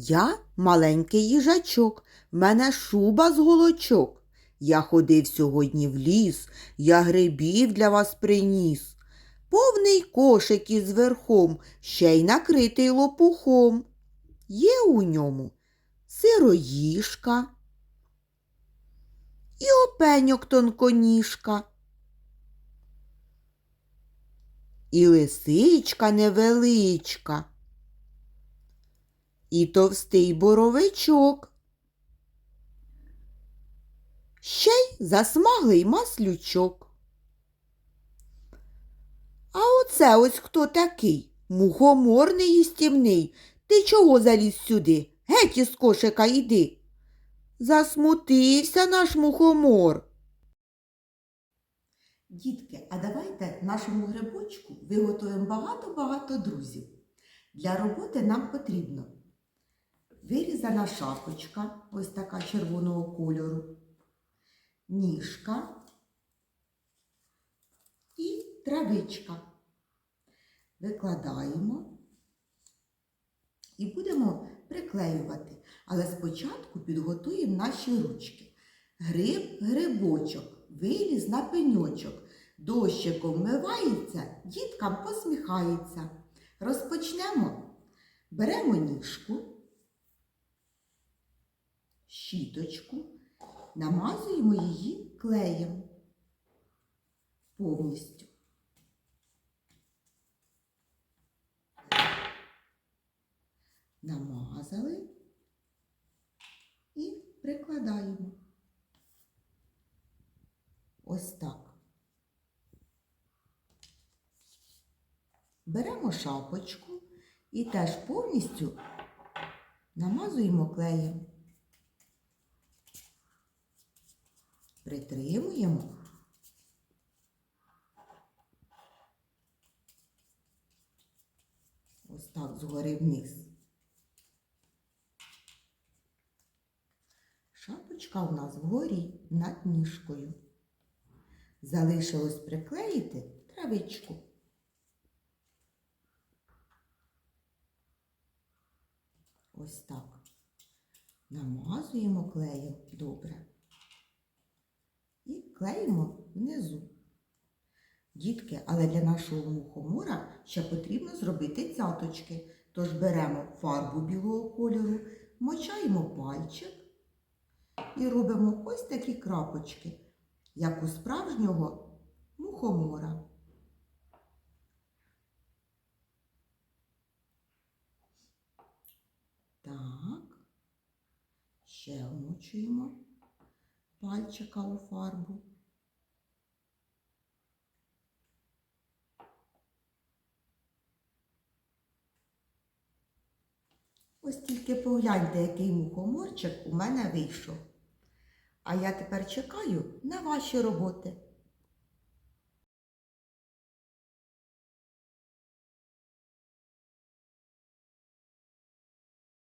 Я маленький їжачок, в мене шуба з голочок. Я ходив сьогодні в ліс, я грибів для вас приніс. Повний кошик із верхом, ще й накритий лопухом. Є у ньому сироїжка і опеньок тонконіжка. І лисичка невеличка, і товстий боровичок. Ще й засмаглий маслючок. А оце ось хто такий? Мухомор неїстівний. Ти чого заліз сюди? Геть із кошика йди. Засмутився наш мухомор. Дітки, а давайте нашому грибочку виготовимо багато-багато друзів. Для роботи нам потрібно вирізана шапочка, ось така червоного кольору, ніжка і травичка. Викладаємо і будемо приклеювати. Але спочатку підготуємо наші ручки. Гриб, грибочок, виліз на пеньочок. Дощиком вмивається, діткам посміхається. Розпочнемо. Беремо ніжку, щіточку, намазуємо її клеєм повністю. Намазали і прикладаємо. Ось так. Беремо шапочку і теж повністю намазуємо клеєм. Притримуємо. Ось так згори вниз. Шапочка у нас вгорі над ніжкою. Залишилось приклеїти травичку. Ось так. Намазуємо клеєм добре. Клеїмо внизу. Дітки, але для нашого мухомора ще потрібно зробити цяточки. Тож беремо фарбу білого кольору, мочаємо пальчик і робимо ось такі крапочки, як у справжнього мухомора. Так, ще вмочуємо пальчика у фарбу. Ось тільки погляньте, який мухоморчик у мене вийшов. А я тепер чекаю на ваші роботи.